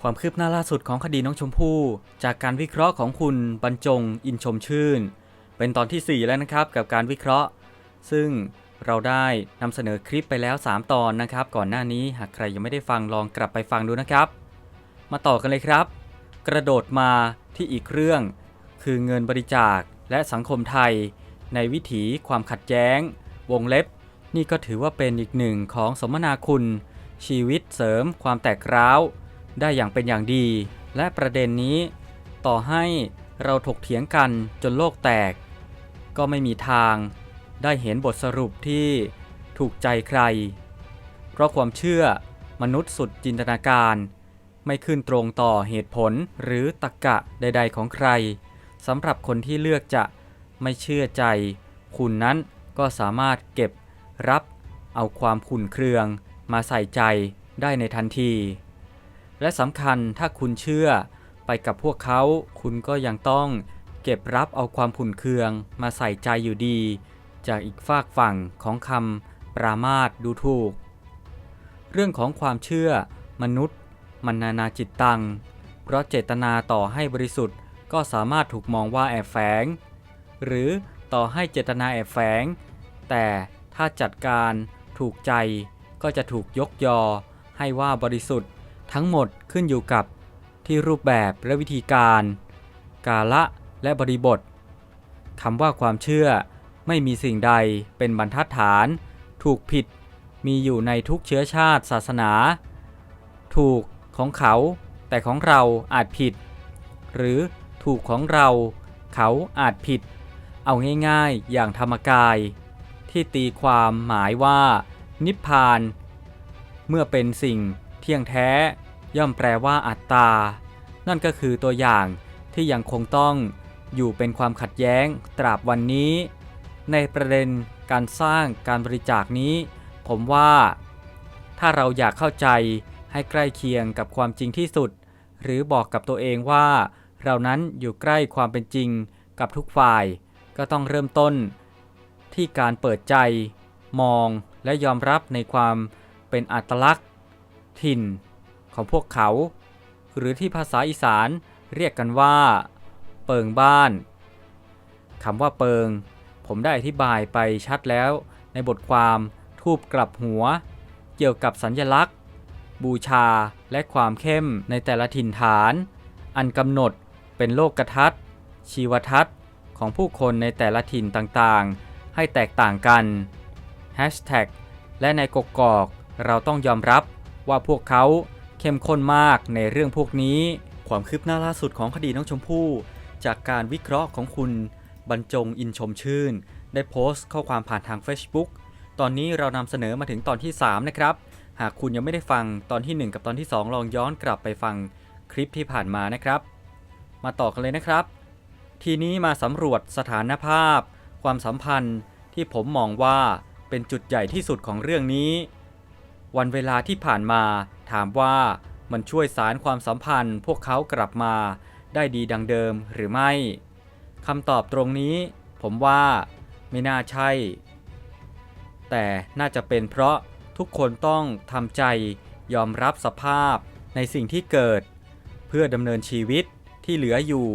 ความคืบหน้าล่าสุดของคดีน้องชมพู่จากการวิเคราะห์ของคุณบรรจงอินชมชื่น เป็นตอนที่ 4 แล้วนะครับกับการวิเคราะห์ ซึ่งเราได้นำเสนอคลิปไปแล้ว 3 ตอนนะครับ ก่อนหน้านี้หากใครยังไม่ได้ฟังลองกลับไปฟังดูนะครับ มาต่อกันเลยครับ กระโดดมาที่อีกเรื่อง คือเงินบริจาคและสังคมไทย ในวิถีความขัดแย้ง วงเล็บ นี่ก็ถือว่าเป็นอีกหนึ่งของสมนาคุณ ชีวิตเสริมความแตกร้าว ได้อย่างเป็นอย่างดี และประเด็นนี้ ต่อให้เราถกเถียงกันจนโลกแตก ก็ไม่มีทาง ได้เห็นบทสรุปที่ถูกใจใคร เพราะความเชื่อมนุษย์สุดจินตนาการ ไม่ขึ้นตรงต่อเหตุผลหรือตรรกะใด ๆ ของใครสำหรับคนที่เลือกจะไม่เชื่อใจ คุณนั้นก็สามารถเก็บรับเอาความขุ่นเคืองมาใส่ใจได้ในทันที และสำคัญถ้าคุณเชื่อไปกับพวกเขา คุณก็ยังต้องเก็บรับเอาความขุ่นเคืองมาใส่ใจอยู่ดี จากอีกฝากฝั่งของคำปรามาสดูถูก เรื่องของความเชื่อมนุษย์ มันนานาจิตตัง เพราะเจตนาต่อให้บริสุทธิ์ก็สามารถถูกมองว่าแอบแฝง หรือต่อให้เจตนาแอบแฝง แต่ถ้าจัดการถูกใจก็จะถูกยกยอให้ว่าบริสุทธิ์ ทั้งหมดขึ้นอยู่กับที่รูปแบบและวิธีการ กาละและบริบทคำว่าความเชื่อไม่มีสิ่งใดเป็นบรรทัดฐาน ถูกผิดมีอยู่ในทุกเชื้อชาติศาสนา ถูกของเขา แต่ของเราอาจผิด หรือถูกของเรา เขาอาจผิด เอาง่ายๆ อย่างธรรมกาย ที่ตีความหมายว่า นิพพาน เมื่อเป็นสิ่ง ที่ยงแท้ ย่อมแปลว่าอัตตา นั่นก็คือตัวอย่างที่ยังคงต้องอยู่เป็นความขัดแย้งตราบวันนี้ ในประเด็นการสร้างการบริจาคนี้ ผมว่า ถ้าเราอยากเข้าใจให้ใกล้เคียงกับความจริงที่สุด หรือบอกกับตัวเองว่า เรานั้นอยู่ใกล้ความเป็นจริงกับทุกฝ่าย ก็ต้องเริ่มต้น ที่การเปิดใจ มองและยอมรับในความเป็นอัตลักษณ์ ถิ่นของพวกเขา หรือที่ภาษาอีสานเรียกกันว่า เปิงบ้านคำว่าเปิง ผมได้อธิบายไปชัดแล้วในบทความทูบกลับหัว เกี่ยวกับสัญญลักษณ์ บูชาและความเข้มในแต่ละถิ่นฐาน อันกำหนดเป็นโลกกทัศชีวทัศน์ของผู้คนในแต่ละถิ่นต่างๆ ให้แตกต่างกัน Hashtag และในกกอกเราต้องยอมรับ ว่าพวกเขาเข้มข้นมากในเรื่องพวกนี้ ความคืบหน้าล่าสุดของคดีน้องชมพู่จากการวิเคราะห์ของคุณบรรจงอินชมชื่น ได้โพสต์ข้อความผ่านทาง Facebook ตอนนี้เรานำเสนอมาถึงตอนที่ 3 นะครับ หากคุณยังไม่ได้ฟังตอนที่ 1 กับตอนที่ 2 ลองย้อนกลับไปฟังคลิปที่ผ่านมานะครับ มาต่อกันเลยนะครับ ทีนี้มาสำรวจสถานภาพ ความสัมพันธ์ที่ผมมองว่าเป็นจุดใหญ่ที่สุดของเรื่องนี้ วันเวลาที่ผ่านมาถามว่ามันช่วยสารความสัมพันธ์ พวกเขากลับมาได้ดีดังเดิมหรือไม่คำตอบตรงนี้ ผมว่าไม่น่าใช่ แต่น่าจะเป็นเพราะทุกคนต้องทำใจยอมรับสภาพในสิ่งที่เกิด เพื่อดำเนินชีวิตที่เหลืออยู่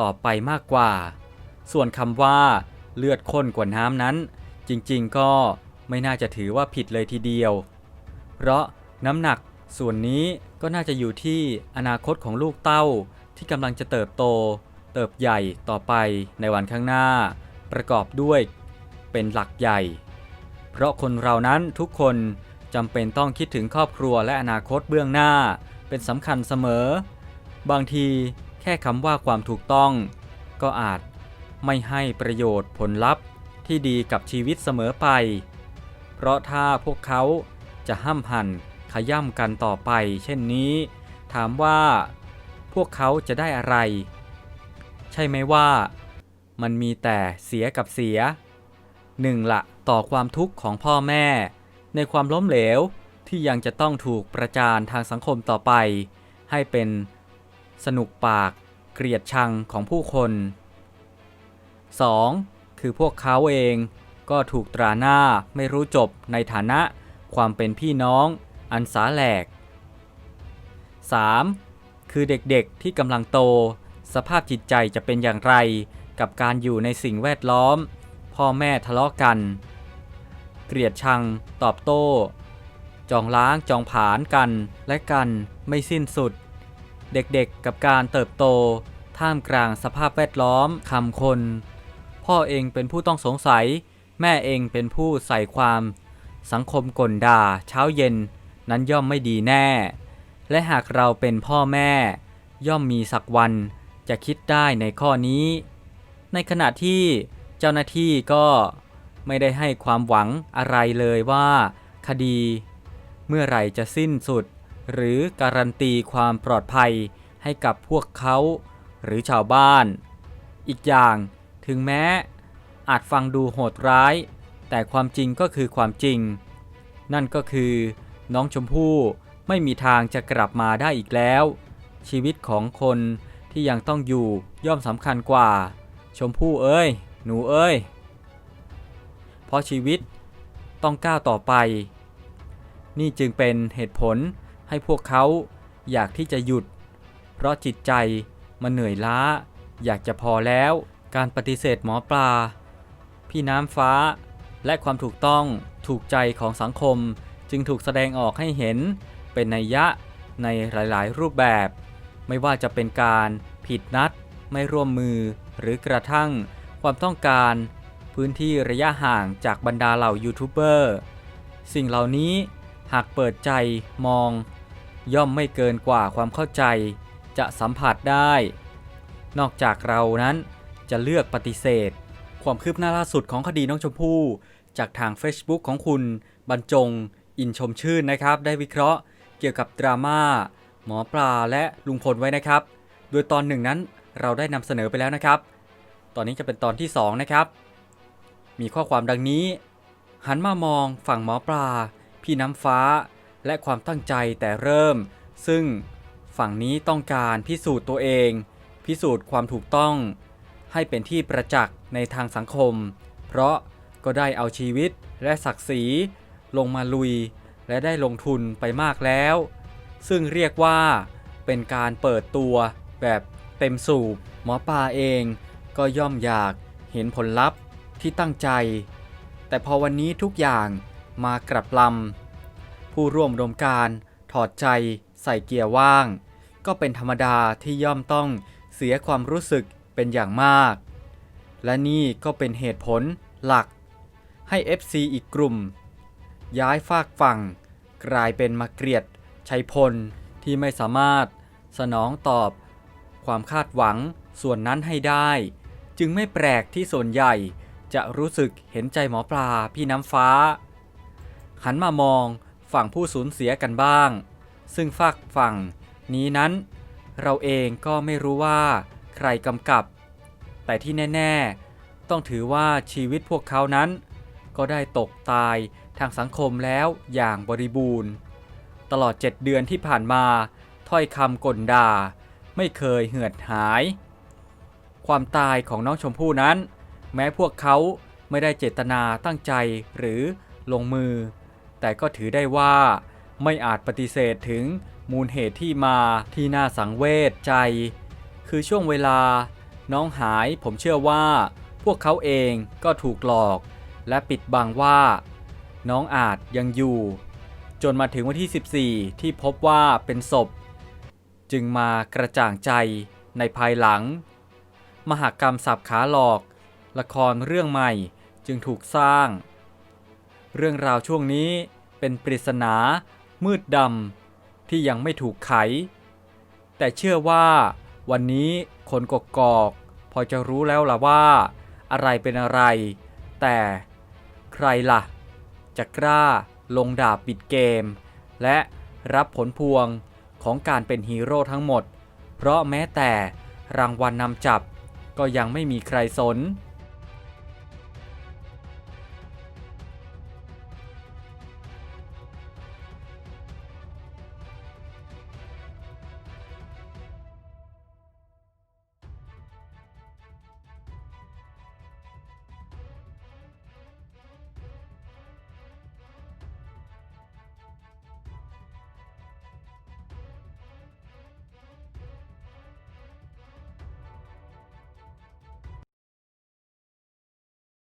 ต่อไปมากกว่า ส่วนคำว่าเลือดข้นกว่าน้ำนั้น จริงๆก็ไม่น่าจะถือว่าผิดเลยทีเดียว เพราะน้ำหนักส่วนนี้ก็น่าจะอยู่ที่อนาคตของลูกเต้า ที่กำลังจะเติบโต เติบใหญ่ต่อไปในวันข้างหน้า ประกอบด้วยเป็นหลักใหญ่ เพราะคนเรานั้นทุกคนจำเป็นต้องคิดถึงครอบครัวและอนาคตเบื้องหน้า เป็นสำคัญเสมอ บางทีแค่คำว่าความถูกต้อง ก็อาจไม่ให้ประโยชน์ผลลัพธ์ที่ดีกับชีวิตเสมอไป เพราะถ้าพวกเขา จะห้ำหั่นขย่ำกันต่อไปเช่นนี้ ถามว่าพวกเขาจะได้อะไร ใช่ไหมว่า มันมีแต่เสียกับเสียหนึ่งละต่อความทุกข์ของพ่อแม่ ในความล้มเหลวที่ยังจะต้องถูกประจานทางสังคมต่อไป ให้เป็นสนุกปากเกลียดชังของผู้คน 2. คือพวกเขาเองก็ถูกตราหน้าไม่รู้จบในฐานะ ความเป็นพี่น้องอันสาแหลก 3. คือเด็กๆที่กำลังโต สภาพจิตใจจะเป็นอย่างไร กับการอยู่ในสิ่งแวดล้อม พ่อแม่ทะเลาะกัน เกลียดชัง ตอบโต้ จองล้างจองผานกันและกันไม่สิ้นสุด เด็กๆกับการเติบโต ท่ามกลางสภาพแวดล้อมคำคน พ่อเองเป็นผู้ต้องสงสัย แม่เองเป็นผู้ใส่ความ สังคมกลด่าเช้าเย็นนั้นย่อมไม่ดีแน่ และหากเราเป็นพ่อแม่ ย่อมมีสักวันจะคิดได้ในข้อนี้ ในขณะที่เจ้าหน้าที่ก็ไม่ได้ให้ความหวังอะไรเลยว่า คดี เมื่อไหร่จะสิ้นสุด หรือการันตีความปลอดภัยให้กับพวกเขา หรือชาวบ้าน อีกอย่างถึงแม้อาจฟังดูโหดร้าย แต่ความจริงก็คือความจริง นั่นก็คือน้องชมพู่ไม่มีทางจะกลับมาได้อีกแล้ว ชีวิตของคนที่ยังต้องอยู่ย่อมสำคัญกว่า ชมพู่เอ้ย หนูเอ้ย เพราะชีวิตต้องก้าวต่อไป นี่จึงเป็นเหตุผลให้พวกเขาอยากที่จะหยุด เพราะจิตใจมันเหนื่อยล้า อยากจะพอแล้ว การปฏิเสธหมอปลา พี่น้ำฟ้า และความถูกต้องถูกใจของสังคม จึงถูกแสดงออกให้เห็น เป็นนัยยะในหลาย ๆ รูปแบบ ไม่ว่าจะเป็นการผิดนัด ไม่ร่วมมือ หรือกระทั่งความต้องการ พื้นที่ระยะห่างจากบรรดาเหล่ายูทูบเบอร์สิ่งเหล่านี้หากเปิดใจมอง ย่อมไม่เกินกว่าความเข้าใจ จะสัมผัสได้ นอกจากเรานั้นจะเลือกปฏิเสธ ความคืบหน้าล่าสุดของคดีน้องชมพู่จากทาง Facebook ของคุณบรรจง อินชมชื่นนะครับ ได้วิเคราะห์เกี่ยวกับดราม่าหมอปลาและลุงพลไว้นะครับ โดยตอนหนึ่งนั้นเราได้นำเสนอไปแล้วนะครับ ตอนนี้จะเป็นตอนที่ 2 นะครับ มีข้อความดังนี้ หันมามองฝั่งหมอปลา พี่น้ำฟ้า และความตั้งใจแต่เริ่ม ซึ่งฝั่งนี้ต้องการพิสูจน์ตัวเอง พิสูจน์ความถูกต้อง ให้เป็นที่ประจักษ์ในทางสังคม เพราะก็ได้เอาชีวิตและศักดิ์ศรีลงมาลุย และได้ลงทุนไปมากแล้ว ซึ่งเรียกว่าเป็นการเปิดตัวแบบเต็มสูบหมอปลาเองก็ย่อมอยากเห็นผลลัพธ์ที่ตั้งใจ แต่พอวันนี้ทุกอย่างมากลับลำผู้ร่วมรมการถอดใจใส่เกียร์ว่าง ก็เป็นธรรมดาที่ย่อมต้องเสียความรู้สึก เป็นอย่างมาก และนี่ก็เป็นเหตุผลหลัก ให้ FC อีกกลุ่ม ย้ายฝากฝั่ง กลายเป็นมาเกลียดชัยพลที่ไม่สามารถสนองตอบความคาดหวังส่วนนั้นให้ได้ จึงไม่แปลกที่ส่วนใหญ่จะรู้สึกเห็นใจหมอปลาพี่น้ำฟ้า หันมามองฝั่งผู้สูญเสียกันบ้าง ซึ่งฝากฝั่งนี้นั้น เราเองก็ไม่รู้ว่า ใครกำกับ แต่ที่แน่ ๆ ต้องถือว่าชีวิตพวกเขานั้น ก็ได้ตกตายทางสังคมแล้วอย่างบริบูรณ์ ตลอด7เดือนที่ผ่านมาถ้อยคำก่นด่า ไม่เคยเหือดหาย ความตายของน้องชมพู่นั้น แม้พวกเขาไม่ได้เจตนาตั้งใจหรือลงมือ แต่ก็ถือได้ว่าไม่อาจปฏิเสธถึงมูลเหตุที่มาที่น่าสังเวชใจ คือช่วงเวลา น้องหายผมเชื่อว่า พวกเขาเองก็ถูกหลอก และปิดบังว่า น้องอาจยังอยู่ จนมาถึงวันที่ 14 ที่พบว่าเป็นศพ จึงมากระจ่างใจในภายหลัง มหากรรมสับขาหลอก ละครเรื่องใหม่จึงถูกสร้าง เรื่องราวช่วงนี้เป็นปริศนา มืดดำที่ยังไม่ถูกไข แต่เชื่อว่า วันนี้คนกกอกพอจะรู้แล้วล่ะว่า อะไรเป็นอะไร แต่ใครล่ะ จะกล้าลงดาบปิดเกม และรับผลพวงของการเป็นฮีโร่ทั้งหมด เพราะแม้แต่รางวัลนนำจับก็ยังไม่มีใครสน